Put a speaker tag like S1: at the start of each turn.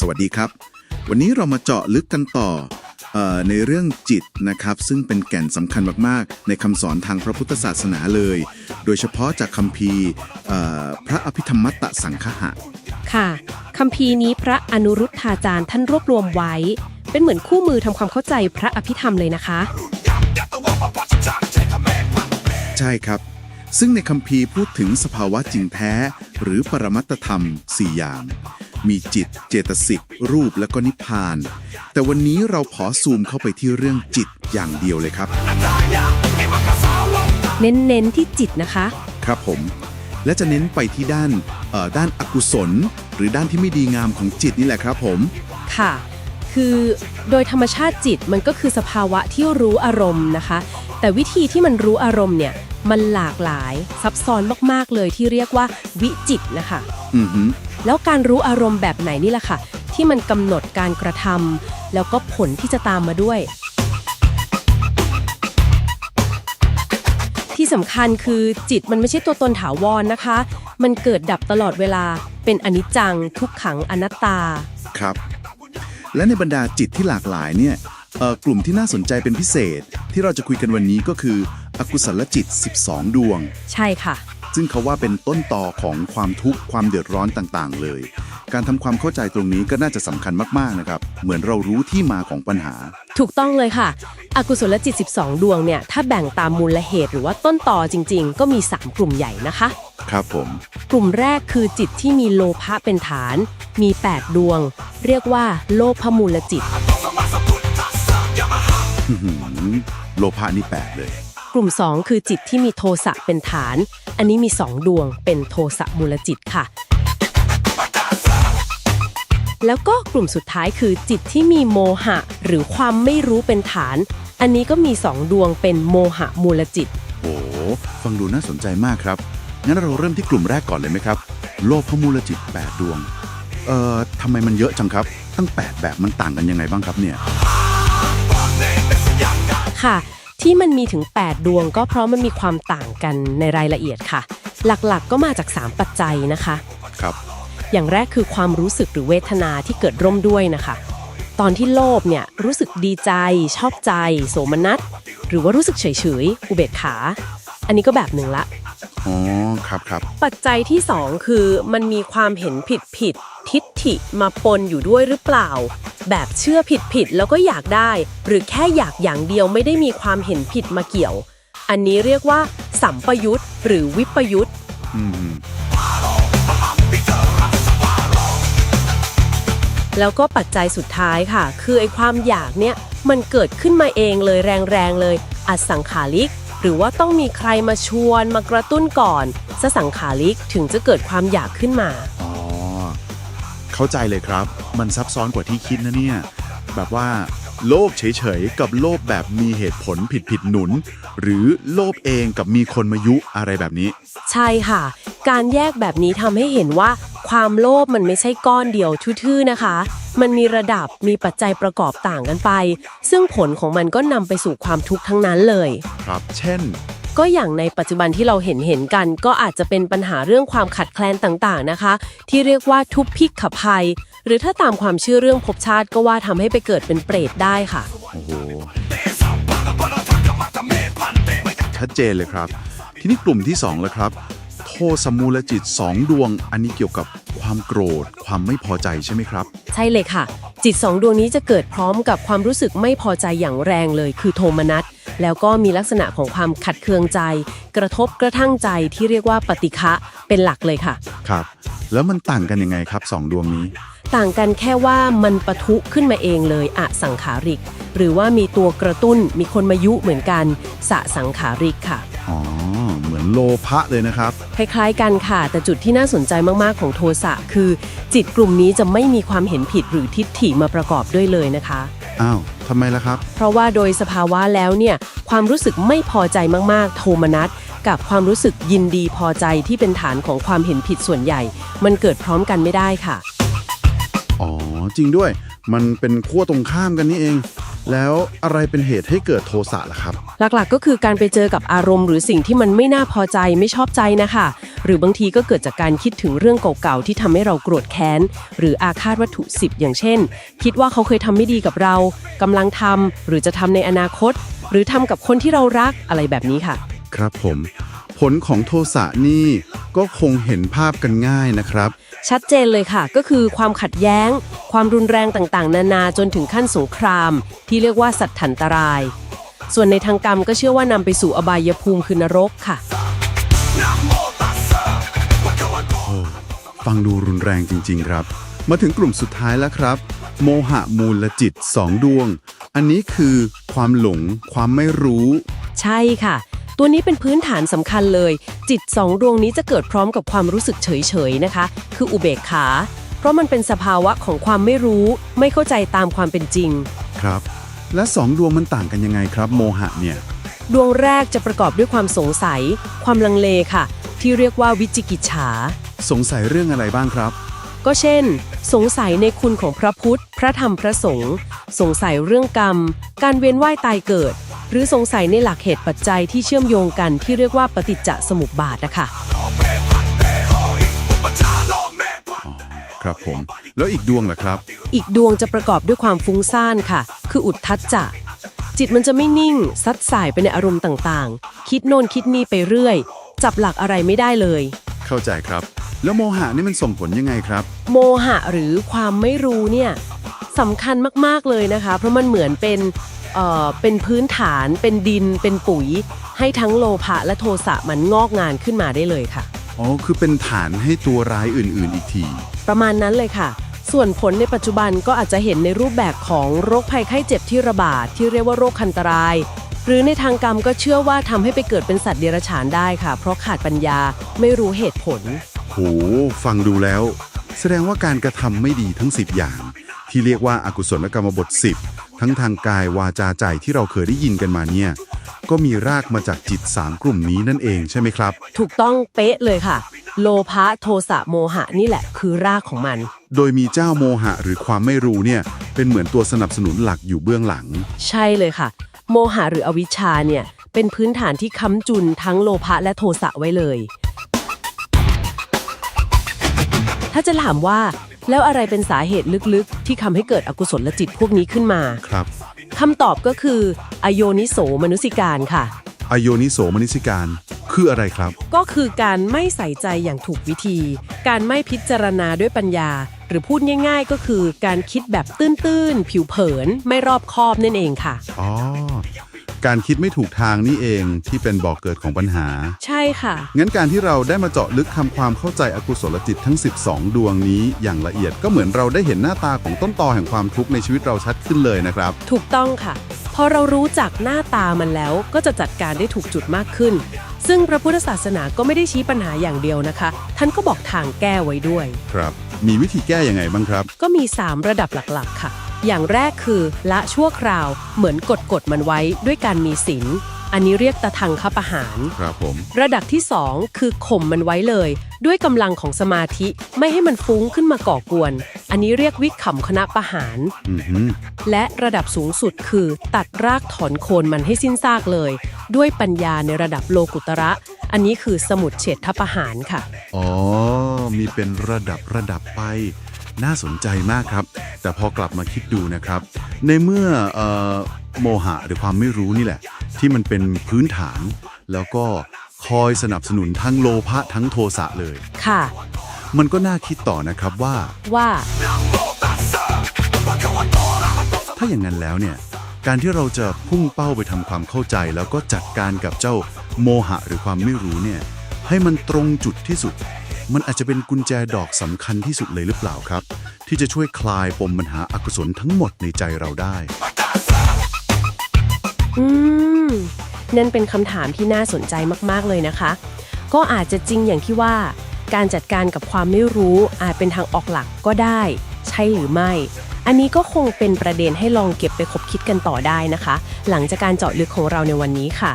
S1: สวัสดีครับ วันนี้เรามาเจาะลึกกันต่อเออในเรื่องจิตนะครับ ซึ่งเป็นแก่นสำคัญมากๆ ในคำสอนทางพระพุทธศาสนาเลย โดยเฉพาะจากคัมภีร์เอ่อพระอภิธรรมมัตตสังคหะ
S2: ค่ะคัมภีร์นี้พระอนุรุทธาจารย์ท่านรวบรวมไว้ เป็นเหมือนคู่มือทำความเข้าใจพระอภิธรรมเลยนะคะ
S1: ใช่ครับซึ่งในคัมภีร์พูดถึงสภาวะจริงแท้ หรือปรมัตถธรรม 4 อย่าง มีจิต เจตสิก รูปและก็นิพพาน แต่วันนี้เราขอซูมเข้าไปที่เรื่องจิตอย่างเดียวเลยครับ
S2: เน้นๆที่จิตนะคะ
S1: ครับผม และจะเน้นไปที่ด้านเอ่อด้านอกุศล หรือด้านที่ไม่ดีงามของจิตนี่แหละครับผม
S2: ค่ะ คือโดยธรรมชาติจิตมันก็คือสภาวะที่รู้อารมณ์นะคะ แต่วิธีที่มันรู้อารมณ์เนี่ยมันหลากหลายซับซ้อนมาก ๆ เลยที่เรียกว่าวิจิตรนะคะ
S1: อือหือ
S2: แล้วการรู้อารมณ์แบบไหนนี่แหละค่ะ ที่มันกำหนดการกระทำแล้วก็ผลที่จะตามมาด้วย ที่สำคัญคือจิตมันไม่ใช่ตัวตนถาวรนะคะ มันเกิดดับตลอดเวลาเป็นอนิจจัง ทุกขังอนัตตา
S1: ครับ และในบรรดาจิตที่หลากหลายเนี่ยเอ่อกลุ่มที่น่าสนใจเป็นพิเศษ ที่เราจะคุยกันวันนี้ก็คือ อกุศลจิต 12 ดวง
S2: ใช่ค่ะ
S1: ซึ่งเขาว่าเป็นต้นตอของความทุกข์ความเดือดร้อนต่างๆ เลย การทำความเข้าใจตรงนี้ก็น่าจะสำคัญมากๆนะครับ เหมือนเรารู้ที่มาของปัญหา
S2: ถูกต้องเลยค่ะ อกุศลจิต 12 ดวงเนี่ย ถ้าแบ่งตามมูลเหตุหรือว่าต้นต่อจริง ๆ ก็มี 3 กลุ่มใหญ่นะคะ
S1: ครับผม
S2: กลุ่มแรกคือจิตที่มีโลภะเป็นฐาน มี 8 ดวง เรียกว่า โลภมูลจิต
S1: อื้อหือโลภะนี่แปลกเลย
S2: กลุ่ม 2 คือจิตที่มีโทสะเป็นฐาน อันนี้มี 2 ดวงเป็นโทสะมูลจิตค่ะ แล้วก็กลุ่มสุดท้ายคือจิตที่มีโมหะ หรือความไม่รู้เป็นฐาน อันนี้ก็มี 2 ดวงเป็นโมหะมูลจิต
S1: โอ้ฟังดูน่าสนใจมากครับ งั้นเราเริ่มที่กลุ่มแรกก่อนเลยไหมครับ โลภมูลจิต 8 ดวง เอ่อทำไมมันเยอะจังครับตั้ง 8 แบบมันต่างกันยังไงบ้างครับเนี่ย
S2: ค่ะ ที่มันมีถึง 8 ดวงก็เพราะมันมีความต่างกันในรายละเอียดค่ะ หลักๆก็มาจาก 3 ปัจจัยนะคะ
S1: ครับ
S2: อย่างแรกคือความรู้สึกหรือเวทนาที่เกิดร่วมด้วยนะคะ ตอนที่โลภเนี่ยรู้สึกดีใจ ชอบใจ โสมนัสหรือว่ารู้สึกเฉยๆอุเบกขา อันนี้ก็แบบหนึ่งละ
S1: อ๋อ ครับครับ
S2: ปัจจัยที่ 2 คือมันมีความเห็นผิดผิดๆทิฏฐิมาปนอยู่ด้วยหรือเปล่า แบบเชื่อผิดผิดๆแล้วก็อยากได้ หรือแค่อยากอย่างเดียวไม่ได้มีความเห็นผิดมาเกี่ยว อันนี้เรียกว่า สัมปยุตหรือวิปยุต
S1: อืม
S2: แล้วก็ปัจจัยสุดท้ายค่ะ คือไอ้ความอยากเนี่ยมันเกิดขึ้นมาเองเลยแรงๆเลยอสังขาริก หรือว่าต้องมีใครมาชวนมากระตุ้นก่อนสสังขาริกถึงจะเกิดความอยากขึ้นมา
S1: อ๋อ เข้าใจเลยครับ มันซับซ้อนกว่าที่คิดนะเนี่ย แบบว่า โลภเฉยๆ กับโลภแบบมีเหตุผลผิดๆหนุน หรือโลภเองกับมีคนมายุอะไรแบบนี้
S2: ใช่ค่ะ การแยกแบบนี้ทำให้เห็นว่า ความโลภมันไม่ใช่ก้อนเดียวทื่อๆนะคะ มันมีระดับมีปัจจัยประกอบต่างกันไป ซึ่งผลของมันก็นำไปสู่ความทุกข์ทั้งนั้นเลย
S1: ครับ เช่น
S2: ก็อย่างในปัจจุบันที่เราเห็นเห็นกัน ก็อาจจะเป็นปัญหาเรื่องความขัดแคลนต่างๆนะคะ ที่เรียกว่าทุพพิกขภัย หรือถ้าตามความเชื่อเรื่องภพชาติก็ว่าทำให้ไปเกิดเป็นเปรตได้ค่ะ
S1: โอ้โหชัดเจนเลยครับ ทีนี้กลุ่มที่2แล้วครับ โทสมูลจิต 2 ดวง อันนี้เกี่ยวกับความโกรธ ความไม่พอใจใช่ไหมครับ
S2: ใช่เลยค่ะ จิตสองดวงนี้จะเกิดพร้อมกับความรู้สึกไม่พอใจอย่างแรงเลย คือโทมนัส แล้วก็มีลักษณะของความขัดเคืองใจ กระทบกระทั่งใจที่เรียกว่าปฏิฆะเป็นหลักเลยค่ะ
S1: ครับ แล้วมันต่างกันยังไงครับ2ดวงนี้
S2: ต่างกันแค่ว่ามันปะทุขึ้นมาเองเลยอะสังขาริก หรือว่ามีตัวกระตุ้นมีคนมายุเหมือนกัน สะสังขาริกค่ะ
S1: อ๋อ เหมือนโลภะเลยนะครับ
S2: คล้ายๆกันค่ะ แต่จุดที่น่าสนใจมากๆของโทสะคือ จิตกลุ่มนี้จะไม่มีความเห็นผิดหรือทิฏฐิมาประกอบด้วยเลยนะคะ
S1: อ้าวทำไมล่ะครับ
S2: เพราะว่าโดยสภาวะแล้วเนี่ยความรู้สึกไม่พอใจมากๆ โทมนัสกับความรู้สึกยินดีพอใจที่เป็นฐานของความเห็นผิดส่วนใหญ่ มันเกิดพร้อมกันไม่ได้ค่ะ
S1: อ๋อ จริงด้วย มันเป็นขั้วตรงข้ามกันนี่เอง แล้วอะไรเป็นเหตุให้เกิดโทสะล่ะครับ
S2: หลักๆ ก็คือการไปเจอกับอารมณ์หรือสิ่งที่มันไม่น่าพอใจไม่ชอบใจนะคะ หรือบางทีก็เกิดจากการคิดถึงเรื่องเก่าๆที่ทำให้เราโกรธแค้น หรืออาฆาตวัตถุสิบอย่างเช่น คิดว่าเขาเคยทำไม่ดีกับเรากำลังทำหรือจะทำในอนาคต หรือทำกับคนที่เรารักอะไรแบบนี้ค่ะ
S1: ครับผม ผลของโทสะนี่ก็คงเห็นภาพกันง่ายนะครับ
S2: ชัดเจนเลยค่ะ ก็คือความขัดแย้ง ความรุนแรงต่างๆ นานาจนถึงขั้นสงคราม ที่เรียกว่าสัตว์ถันตราย ส่วนในทางกรรมก็เชื่อว่านำไปสู่อบายภูมิคือนรกค่ะ
S1: ฟังดูรุนแรงจริง ๆ ครับ มาถึงกลุ่มสุดท้ายแล้วครับ โมหะมูลจิตสองดวง อันนี้คือความหลง ความไม่รู้
S2: ใช่ค่ะ ตัวนี้เป็นพื้นฐานสำคัญเลย จิตสองดวงนี้จะเกิดพร้อมกับความรู้สึกเฉยๆนะคะ คืออุเบกขา เพราะมันเป็นสภาวะของความไม่รู้ ไม่เข้าใจตามความเป็นจริง
S1: ครับ และสองดวงมันต่างกันยังไงครับ โมหะเนี่ย
S2: ดวงแรกจะประกอบด้วยความสงสัย ความลังเลค่ะ ที่เรียกว่าวิจิกิจฉา
S1: สงสัยเรื่องอะไรบ้างครับ
S2: ก็เช่น สงสัยในคุณของพระพุทธ พระธรรมพระสงฆ์สงสัยเรื่องกรรม การเวียนว่ายตายเกิด หรือสงสัยในหลักเหตุปัจจัยที่เชื่อมโยงกันที่เรียกว่าปฏิจจสมุปบาทนะคะ
S1: ครับผมแล้วอีกดวงล่ะครับ
S2: อีกดวงจะประกอบด้วยความฟุ้งซ่านค่ะ คืออุทธัจจะจิตมันจะไม่นิ่ง ซัดสายไปในอารมณ์ต่างๆ คิดโน่นคิดนี่ไปเรื่อย จับหลักอะไรไม่ได้เลย
S1: เข้าใจครับ แล้วโมหะนี่มันส่งผลยังไงครับ
S2: โมหะหรือความไม่รู้เนี่ยสำคัญมากๆเลยนะคะ เพราะมันเหมือนเป็น เอ่อเป็นพื้นฐานเป็นดินเป็นปุ๋ย ให้ทั้งโลภะและโทสะมันงอกงานขึ้นมาได้เลยค่ะ
S1: อ๋อ คือเป็นฐานให้ตัวร้ายอื่นๆอีกที
S2: ประมาณนั้นเลยค่ะ ส่วนผลในปัจจุบันก็อาจจะเห็นในรูปแบบของโรคภัยไข้เจ็บที่ระบาดที่เรียกว่าโรคคันตราย หรือในทางกรรมก็เชื่อว่าทำให้ไปเกิดเป็นสัตว์เดรัจฉานได้ค่ะ เพราะขาดปัญญาไม่รู้เหตุผล
S1: โหฟังดูแล้ว แสดงว่าการกระทำไม่ดีทั้ง 10 อย่าง ที่เรียกว่าอากุศลกรรมบท 10 ทั้งทางกายวาจาใจที่เราเคยได้ยินกันมาเนี่ย ก็มีรากมาจากจิต3กลุ่มนี้นั่นเองใช่ไหมครับ
S2: ถูกต้องเป๊ะเลยค่ะ โลภะโทสะโมหะนี่แหละคือรากของมัน
S1: โดยมีเจ้าโมหะหรือความไม่รู้เนี่ย เป็นเหมือนตัวสนับสนุนหลักอยู่เบื้องหลัง
S2: ใช่เลยค่ะ โมหะหรืออวิชชาเนี่ยเป็นพื้นฐานที่ค้ำจุนทั้งโลภะและโทสะไว้เลย ถ้าจะถามว่า แล้วอะไรเป็นสาเหตุลึกๆ ที่ทำให้เกิดอกุศลจิตพวกนี้ขึ้นมา
S1: ครับ
S2: คำตอบก็คือ อโยนิโสมนุสิการค่ะ
S1: อโยนิโสมนิสิการ คืออะไรครับ
S2: ก็คือการไม่ใส่ใจอย่างถูกวิธี การไม่พิจารณาด้วยปัญญา หรือพูดง่าย ๆ ก็คือการคิดแบบตื้นๆ ผิวเผิน ไม่รอบคอบนั่นเองค่ะ
S1: อ๋อ การคิดไม่ถูกทางนี่เองที่เป็นบ่อกเกิดของปัญหา
S2: ใช่ค่ะ
S1: งั้นการที่เราได้มาเจาะลึกทำความเข้าใจอกุศลจิตทั้ง 12 ดวงนี้อย่างละเอียดก็เหมือนเราได้เห็นหน้าตาของต้นตอแห่งความทุกข์ในชีวิตเราชัดขึ้นเลยนะครับ
S2: ถูกต้องค่ะ พอเรารู้จักหน้าตามันแล้วก็จะจัดการได้ถูกจุดมากขึ้น ซึ่งพระพุทธศาสนาก็ไม่ได้ชี้ปัญหาอย่างเดียวนะคะ ท่านก็บอกทางแก้ไว้ด้วย
S1: ครับ มีวิธีแก้ยังไงบ้างครับ
S2: ก็มี 3 ระดับหลักๆ ค่ะ อย่างแรกคือละชั่วคราวเหมือนกดกดมันไว้ด้วยการมีศีลอันนี้เรียกตะทังคประหาร
S1: ครับผม
S2: ระดับที่ 2 คือข่มมันไว้เลย ด้วยกำลังของสมาธิไม่ให้มันฟุ้งขึ้นมาก่อกวน อันนี้เรียกวิขำคณะประหาร
S1: อือหือ
S2: และระดับสูงสุดคือตัดรากถอนโคนมันให้สิ้นซากเลย ด้วยปัญญาในระดับโลกุตระ อันนี้คือสมุดเฉดทประหารค่ะ
S1: อ๋อ มีเป็นระดับระดับไป น่าสนใจมากครับ แต่พอกลับมาคิดดูนะครับ ในเมื่อเอ่อโมหะหรือความไม่รู้นี่แหละ ที่มันเป็นพื้นฐาน แล้วก็คอยสนับสนุนทั้งโลภะทั้งโทสะเลย
S2: ค่ะ
S1: มันก็น่าคิดต่อนะครับว่า
S2: ว่า
S1: ถ้าอย่างนั้นแล้วเนี่ย การที่เราจะพุ่งเป้าไปทำความเข้าใจ แล้วก็จัดการกับเจ้าโมหะหรือความไม่รู้เนี่ย ให้มันตรงจุดที่สุด มันอาจจะเป็นกุญแจดอกสำคัญที่สุดเลยหรือเปล่าครับ ที่จะช่วยคลายปมปัญหาอากุศลทั้งหมดในใจเราได้
S2: อืม นั่นเป็นคำถามที่น่าสนใจมากๆเลยนะคะ ก็อาจจะจริงอย่างที่ว่า การจัดการกับความไม่รู้อาจเป็นทางออกหลักก็ได้ ใช่หรือไม่ อันนี้ก็คงเป็นประเด็นให้ลองเก็บไปคบคิดกันต่อได้นะคะ หลังจากการเจาะลึกของเราในวันนี้ค่ะ